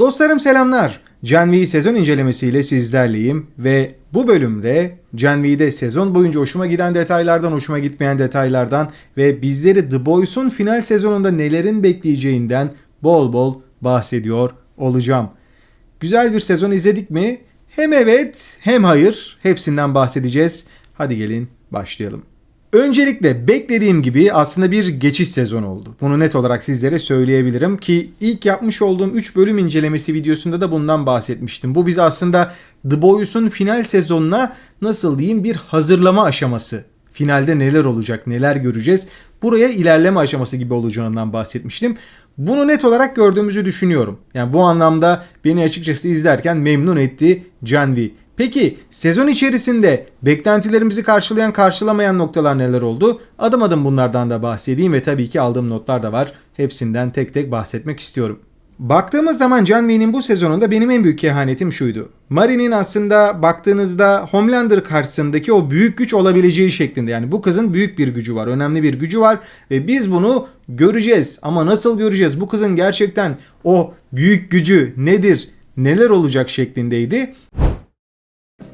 Dostlarım selamlar. Gen V sezon incelemesiyle sizlerleyim ve bu bölümde Gen V'de sezon boyunca hoşuma giden detaylardan, hoşuma gitmeyen detaylardan ve bizleri The Boys'un final sezonunda nelerin bekleyeceğinden bol bol bahsediyor olacağım. Güzel bir sezon izledik mi? Hem evet hem hayır hepsinden bahsedeceğiz. Hadi gelin başlayalım. Öncelikle beklediğim gibi aslında bir geçiş sezonu oldu. Bunu net olarak sizlere söyleyebilirim ki ilk yapmış olduğum 3 bölüm incelemesi videosunda da bundan bahsetmiştim. Bu bize aslında The Boys'un final sezonuna nasıl diyeyim bir hazırlama aşaması. Finalde neler olacak, neler göreceğiz. Buraya ilerleme aşaması gibi olacağından bahsetmiştim. Bunu net olarak gördüğümüzü düşünüyorum. Yani bu anlamda beni açıkçası izlerken memnun etti V. Peki sezon içerisinde beklentilerimizi karşılayan karşılamayan noktalar neler oldu? Adım adım bunlardan da bahsedeyim ve tabii ki aldığım notlar da var. Hepsinden tek tek bahsetmek istiyorum. Baktığımız zaman John Wayne'in bu sezonunda benim en büyük kehanetim şuydu. Mary'nin aslında baktığınızda Homelander karşısındaki o büyük güç olabileceği şeklinde. Yani bu kızın büyük bir gücü var, önemli bir gücü var ve biz bunu göreceğiz. Ama nasıl göreceğiz? Bu kızın gerçekten o büyük gücü nedir, neler olacak şeklindeydi.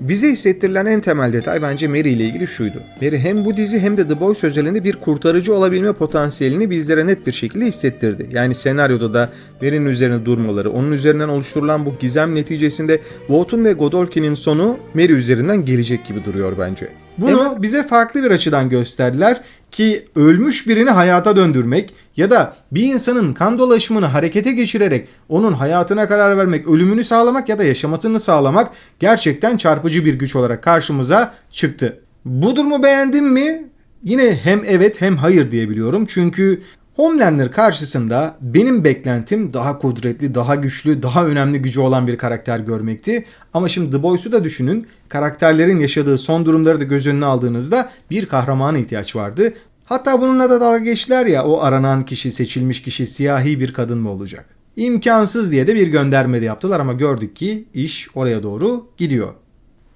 Bize hissettirilen en temel detay bence Mary ile ilgili şuydu. Mary hem bu dizi hem de The Boys özelinde bir kurtarıcı olabilme potansiyelini bizlere net bir şekilde hissettirdi. Yani senaryoda da Mary'nin üzerine durmaları, onun üzerinden oluşturulan bu gizem neticesinde Voughton ve Godolkin'in sonu Mary üzerinden gelecek gibi duruyor bence. Bunu bize farklı bir açıdan gösterdiler ki ölmüş birini hayata döndürmek ya da bir insanın kan dolaşımını harekete geçirerek onun hayatına karar vermek, ölümünü sağlamak ya da yaşamasını sağlamak gerçekten çarpıcı bir güç olarak karşımıza çıktı. Bu durumu beğendim mi? Yine hem evet hem hayır diyebiliyorum. Çünkü Homelander karşısında benim beklentim daha kudretli, daha güçlü, daha önemli gücü olan bir karakter görmekti. Ama şimdi The Boys'u da düşünün. Karakterlerin yaşadığı son durumları da göz önüne aldığınızda bir kahramana ihtiyaç vardı. Hatta bununla da dalga geçtiler ya o aranan kişi, seçilmiş kişi siyahi bir kadın mı olacak? İmkansız diye de bir gönderme de yaptılar ama gördük ki iş oraya doğru gidiyor.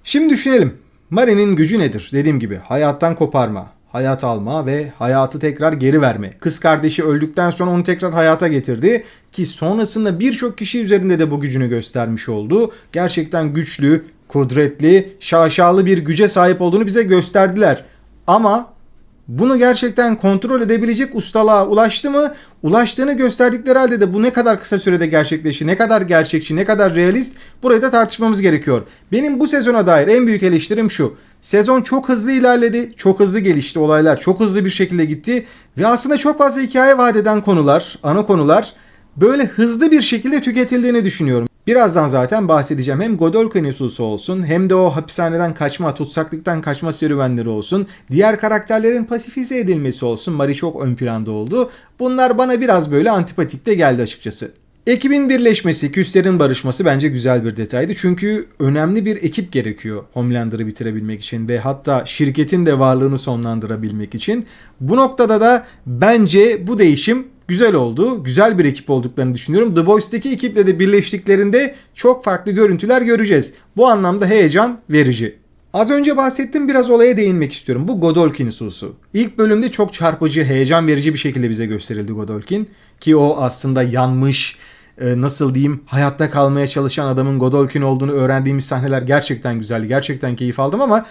Şimdi düşünelim. Mary'nin gücü nedir? Dediğim gibi hayattan koparma, hayat alma ve hayatı tekrar geri verme. Kız kardeşi öldükten sonra onu tekrar hayata getirdi ki sonrasında birçok kişi üzerinde de bu gücünü göstermiş oldu. Gerçekten güçlü, kudretli, şaşalı bir güce sahip olduğunu bize gösterdiler. Ama bunu gerçekten kontrol edebilecek ustalığa ulaştı mı? Ulaştığını gösterdikleri halde de bu ne kadar kısa sürede gerçekleşti, ne kadar gerçekçi, ne kadar realist burayı da tartışmamız gerekiyor. Benim bu sezona dair en büyük eleştirim şu. Sezon çok hızlı ilerledi, çok hızlı gelişti olaylar, çok hızlı bir şekilde gitti ve aslında çok fazla hikaye vaat eden konular, ana konular böyle hızlı bir şekilde tüketildiğini düşünüyorum. Birazdan zaten bahsedeceğim. Hem Godolkin hususu olsun hem de o hapishaneden kaçma, tutsaklıktan kaçma serüvenleri olsun. Diğer karakterlerin pasifize edilmesi olsun. Mari çok ön planda oldu. Bunlar bana biraz böyle antipatik de geldi açıkçası. Ekibin birleşmesi, küslerin barışması bence güzel bir detaydı. Çünkü önemli bir ekip gerekiyor Homelander'ı bitirebilmek için ve hatta şirketin de varlığını sonlandırabilmek için. Bu noktada da bence bu değişim güzel oldu. Güzel bir ekip olduklarını düşünüyorum. The Boys'taki ekiple de birleştiklerinde çok farklı görüntüler göreceğiz. Bu anlamda heyecan verici. Az önce bahsettim biraz olaya değinmek istiyorum. Bu Godolkin hususu. İlk bölümde çok çarpıcı, heyecan verici bir şekilde bize gösterildi Godolkin. Ki o aslında yanmış, e, nasıl diyeyim hayatta kalmaya çalışan adamın Godolkin olduğunu öğrendiğimiz sahneler gerçekten güzeldi. Gerçekten keyif aldım ama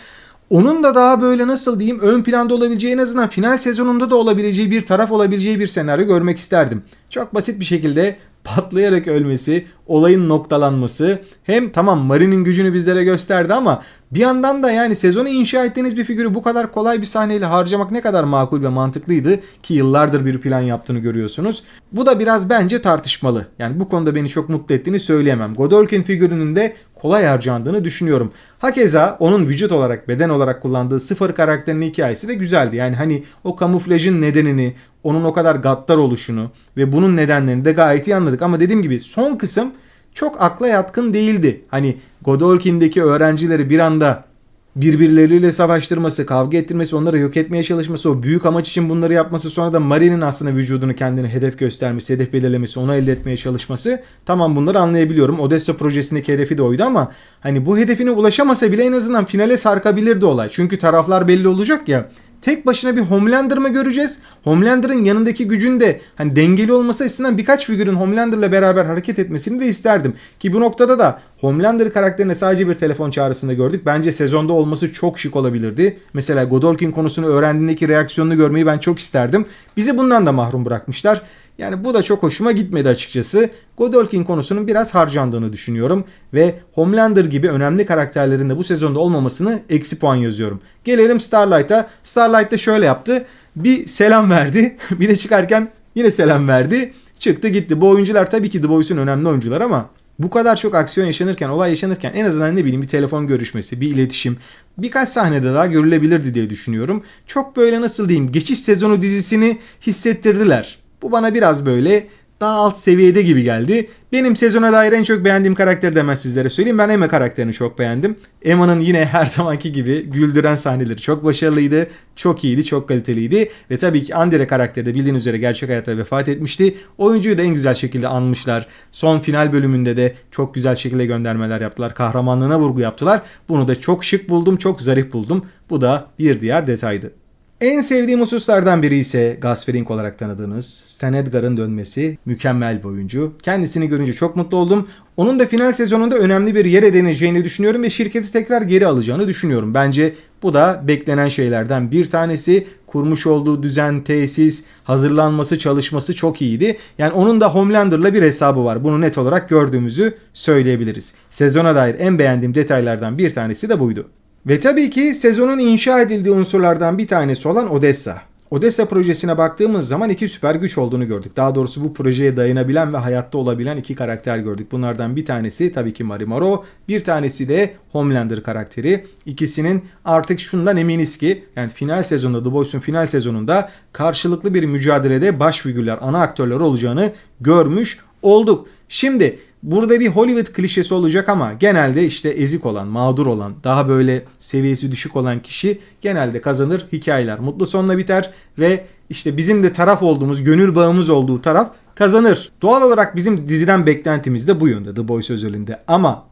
onun da daha böyle nasıl diyeyim ön planda olabileceği en azından final sezonunda da olabileceği bir taraf olabileceği bir senaryo görmek isterdim. Çok basit bir şekilde patlayarak ölmesi, olayın noktalanması hem tamam Marin'in gücünü bizlere gösterdi ama bir yandan da yani sezonu inşa ettiğiniz bir figürü bu kadar kolay bir sahneyle harcamak ne kadar makul ve mantıklıydı ki yıllardır bir plan yaptığını görüyorsunuz. Bu da biraz bence tartışmalı. Yani bu konuda beni çok mutlu ettiğini söyleyemem. Godolkin figürünün de kolay harcandığını düşünüyorum. Hakeza onun vücut olarak, beden olarak kullandığı sıfır karakterinin hikayesi de güzeldi. Yani hani o kamuflajın nedenini, onun o kadar gaddar oluşunu ve bunun nedenlerini de gayet iyi anladık. Ama dediğim gibi son kısım çok akla yatkın değildi. Hani Godolkin'deki öğrencileri bir anda birbirleriyle savaştırması, kavga ettirmesi, onları yok etmeye çalışması, o büyük amaç için bunları yapması, sonra da Mari'nin aslında vücudunu kendine hedef göstermesi, hedef belirlemesi, onu elde etmeye çalışması tamam bunları anlayabiliyorum. Odessa projesindeki hedefi de oydu ama hani bu hedefine ulaşamasa bile en azından finale sarkabilirdi olay. Çünkü taraflar belli olacak ya tek başına bir Homelander mı göreceğiz? Homelander'ın yanındaki gücün de hani dengeli olması açısından birkaç figürün Homelander'la beraber hareket etmesini de isterdim. Ki bu noktada da Homelander karakterine sadece bir telefon çağrısında gördük. Bence sezonda olması çok şık olabilirdi. Mesela Godolkin konusunu öğrendiğindeki reaksiyonunu görmeyi ben çok isterdim. Bizi bundan da mahrum bırakmışlar. Yani bu da çok hoşuma gitmedi açıkçası. Godolkin konusunun biraz harcandığını düşünüyorum ve Homelander gibi önemli karakterlerin de bu sezonda olmamasını eksi puan yazıyorum. Gelelim Starlight'a. Starlight da şöyle yaptı. Bir selam verdi. bir de çıkarken yine selam verdi. Çıktı gitti. Bu oyuncular tabii ki The Boys'un önemli oyuncular ama bu kadar çok aksiyon yaşanırken, olay yaşanırken en azından ne bileyim bir telefon görüşmesi, bir iletişim, birkaç sahnede daha görülebilirdi diye düşünüyorum. Çok böyle nasıl diyeyim geçiş sezonu dizisini hissettirdiler. Bu bana biraz böyle daha alt seviyede gibi geldi. Benim sezona dair en çok beğendiğim karakter de sizlere söyleyeyim. Ben Emma karakterini çok beğendim. Emma'nın yine her zamanki gibi güldüren sahneleri çok başarılıydı. Çok iyiydi, çok kaliteliydi. Ve tabii ki Andere karakteri de bildiğiniz üzere gerçek hayatta vefat etmişti. Oyuncuyu da en güzel şekilde anmışlar. Son final bölümünde de çok güzel şekilde göndermeler yaptılar. Kahramanlığına vurgu yaptılar. Bunu da çok şık buldum, çok zarif buldum. Bu da bir diğer detaydı. En sevdiğim hususlardan biri ise Gus Fring olarak tanıdığınız Stan Edgar'ın dönmesi. Mükemmel bir oyuncu. Kendisini görünce çok mutlu oldum. Onun da final sezonunda önemli bir yer edineceğini düşünüyorum ve şirketi tekrar geri alacağını düşünüyorum. Bence bu da beklenen şeylerden bir tanesi. Kurmuş olduğu düzen, tesis, hazırlanması, çalışması çok iyiydi. Yani onun da Homelander'la bir hesabı var. Bunu net olarak gördüğümüzü söyleyebiliriz. Sezona dair en beğendiğim detaylardan bir tanesi de buydu. Ve tabii ki sezonun inşa edildiği unsurlardan bir tanesi olan Odessa. Odessa projesine baktığımız zaman iki süper güç olduğunu gördük. Daha doğrusu bu projeye dayanabilen ve hayatta olabilen iki karakter gördük. Bunlardan bir tanesi tabii ki Marimaro, bir tanesi de Homelander karakteri. İkisinin artık şundan eminiz ki yani final sezonunda The Boys'un final sezonunda karşılıklı bir mücadelede baş figürler, ana aktörler olacağını görmüş olduk. Şimdi Burada bir Hollywood klişesi olacak ama genelde işte ezik olan, mağdur olan, daha böyle seviyesi düşük olan kişi genelde kazanır. Hikayeler mutlu sonla biter ve işte bizim de taraf olduğumuz, gönül bağımız olduğu taraf kazanır. Doğal olarak bizim diziden beklentimiz de bu yönde The Boys özelinde. Ama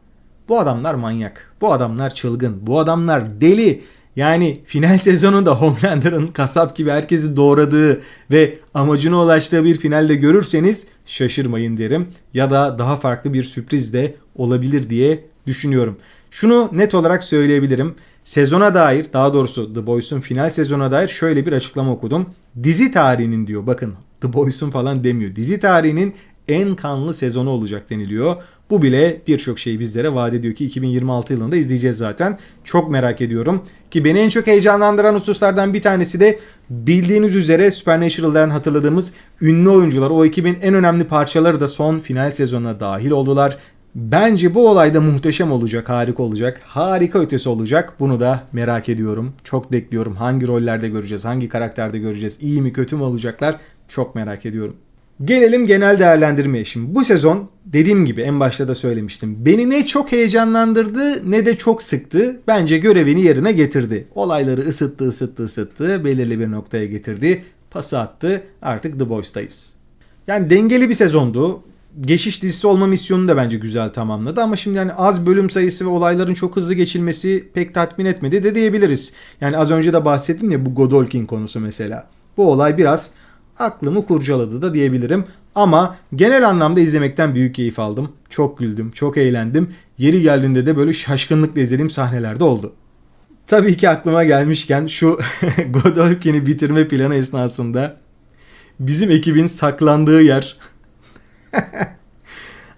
bu adamlar manyak. Bu adamlar çılgın. Bu adamlar deli. Yani final sezonunda Homelander'ın kasap gibi herkesi doğradığı ve amacına ulaştığı bir finalde görürseniz şaşırmayın derim. Ya da daha farklı bir sürpriz de olabilir diye düşünüyorum. Şunu net olarak söyleyebilirim. Sezona dair daha doğrusu The Boys'un final sezona dair şöyle bir açıklama okudum. Dizi tarihinin diyor bakın The Boys'un falan demiyor. Dizi tarihinin en kanlı sezonu olacak deniliyor. Bu bile birçok şeyi bizlere vaat ediyor ki 2026 yılında izleyeceğiz zaten. Çok merak ediyorum. Ki beni en çok heyecanlandıran hususlardan bir tanesi de bildiğiniz üzere Supernatural'dan hatırladığımız ünlü oyuncular. O ekibin en önemli parçaları da son final sezonuna dahil oldular. Bence bu olay da muhteşem olacak, harika olacak. Harika ötesi olacak. Bunu da merak ediyorum. Çok bekliyorum. Hangi rollerde göreceğiz, hangi karakterde göreceğiz, iyi mi kötü mü olacaklar? Çok merak ediyorum. Gelelim genel değerlendirmeye. Şimdi bu sezon dediğim gibi en başta da söylemiştim. Beni ne çok heyecanlandırdı ne de çok sıktı. Bence görevini yerine getirdi. Olayları ısıttı ısıttı ısıttı. Belirli bir noktaya getirdi. Pası attı. Artık The Boys'tayız. Yani dengeli bir sezondu. Geçiş dizisi olma misyonunu da bence güzel tamamladı ama şimdi yani az bölüm sayısı ve olayların çok hızlı geçilmesi pek tatmin etmedi de diyebiliriz. Yani az önce de bahsettim ya bu Godolkin konusu mesela. Bu olay biraz aklımı kurcaladı da diyebilirim. Ama genel anlamda izlemekten büyük keyif aldım. Çok güldüm, çok eğlendim. Yeri geldiğinde de böyle şaşkınlıkla izlediğim sahnelerde oldu. Tabii ki aklıma gelmişken şu Godolkin'i bitirme planı esnasında bizim ekibin saklandığı yer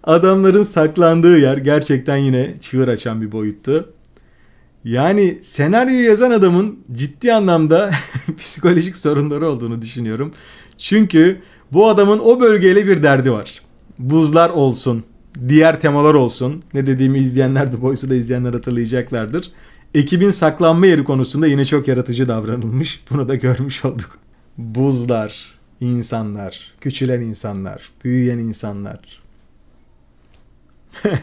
adamların saklandığı yer gerçekten yine çığır açan bir boyuttu. Yani senaryoyu yazan adamın ciddi anlamda psikolojik sorunları olduğunu düşünüyorum. Çünkü bu adamın o bölgeyle bir derdi var. Buzlar olsun, diğer temalar olsun. Ne dediğimi izleyenler de Boys'u da izleyenler hatırlayacaklardır. Ekibin saklanma yeri konusunda yine çok yaratıcı davranılmış. Bunu da görmüş olduk. Buzlar, insanlar, küçülen insanlar, büyüyen insanlar.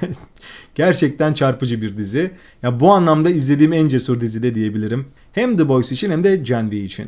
Gerçekten çarpıcı bir dizi. Ya bu anlamda izlediğim en cesur dizi de diyebilirim. Hem The Boys için hem de Gen V için.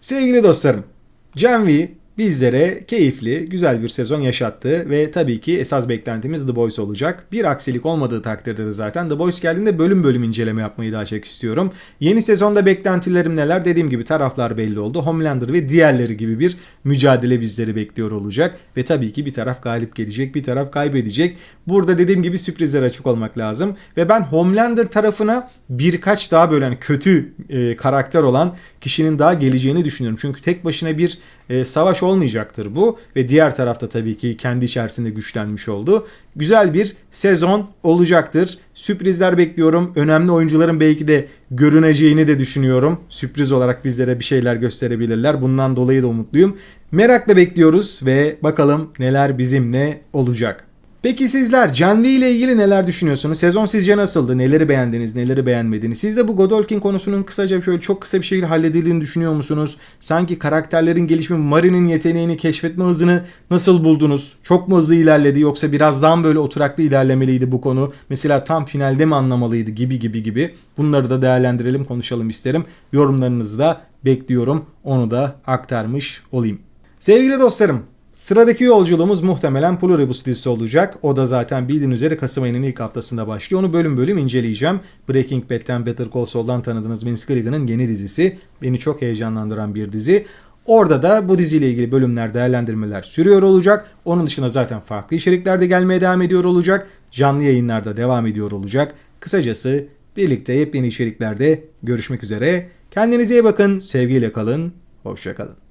Sevgili dostlarım, Gen V bizlere keyifli, güzel bir sezon yaşattı ve tabii ki esas beklentimiz The Boys olacak. Bir aksilik olmadığı takdirde de zaten The Boys geldiğinde bölüm bölüm inceleme yapmayı daha çok istiyorum. Yeni sezonda beklentilerim neler? Dediğim gibi taraflar belli oldu. Homelander ve diğerleri gibi bir mücadele bizleri bekliyor olacak ve tabii ki bir taraf galip gelecek, bir taraf kaybedecek. Burada dediğim gibi sürprizler açık olmak lazım ve ben Homelander tarafına birkaç daha böyle hani kötü e, karakter olan kişinin daha geleceğini düşünüyorum. Çünkü tek başına bir e, savaş olmayacaktır bu ve diğer tarafta tabii ki kendi içerisinde güçlenmiş oldu. Güzel bir sezon olacaktır. Sürprizler bekliyorum. Önemli oyuncuların belki de görüneceğini de düşünüyorum. Sürpriz olarak bizlere bir şeyler gösterebilirler. Bundan dolayı da umutluyum. Merakla bekliyoruz ve bakalım neler bizimle olacak. Peki sizler Can V ile ilgili neler düşünüyorsunuz? Sezon sizce nasıldı? Neleri beğendiniz, neleri beğenmediniz? Siz de bu Godolkin konusunun kısaca şöyle çok kısa bir şekilde halledildiğini düşünüyor musunuz? Sanki karakterlerin gelişimi, Mari'nin yeteneğini, keşfetme hızını nasıl buldunuz? Çok mu hızlı ilerledi yoksa biraz daha böyle oturaklı ilerlemeliydi bu konu? Mesela tam finalde mi anlamalıydı gibi gibi gibi. Bunları da değerlendirelim, konuşalım isterim. Yorumlarınızı da bekliyorum. Onu da aktarmış olayım. Sevgili dostlarım, Sıradaki yolculuğumuz muhtemelen Pluribus dizisi olacak. O da zaten bildiğiniz üzere Kasım ayının ilk haftasında başlıyor. Onu bölüm bölüm inceleyeceğim. Breaking Bad'den Better Call Saul'dan tanıdığınız Vince Gilligan'ın yeni dizisi. Beni çok heyecanlandıran bir dizi. Orada da bu diziyle ilgili bölümler, değerlendirmeler sürüyor olacak. Onun dışında zaten farklı içerikler de gelmeye devam ediyor olacak. Canlı yayınlarda devam ediyor olacak. Kısacası birlikte yepyeni içeriklerde görüşmek üzere. Kendinize iyi bakın, sevgiyle kalın, hoşça kalın.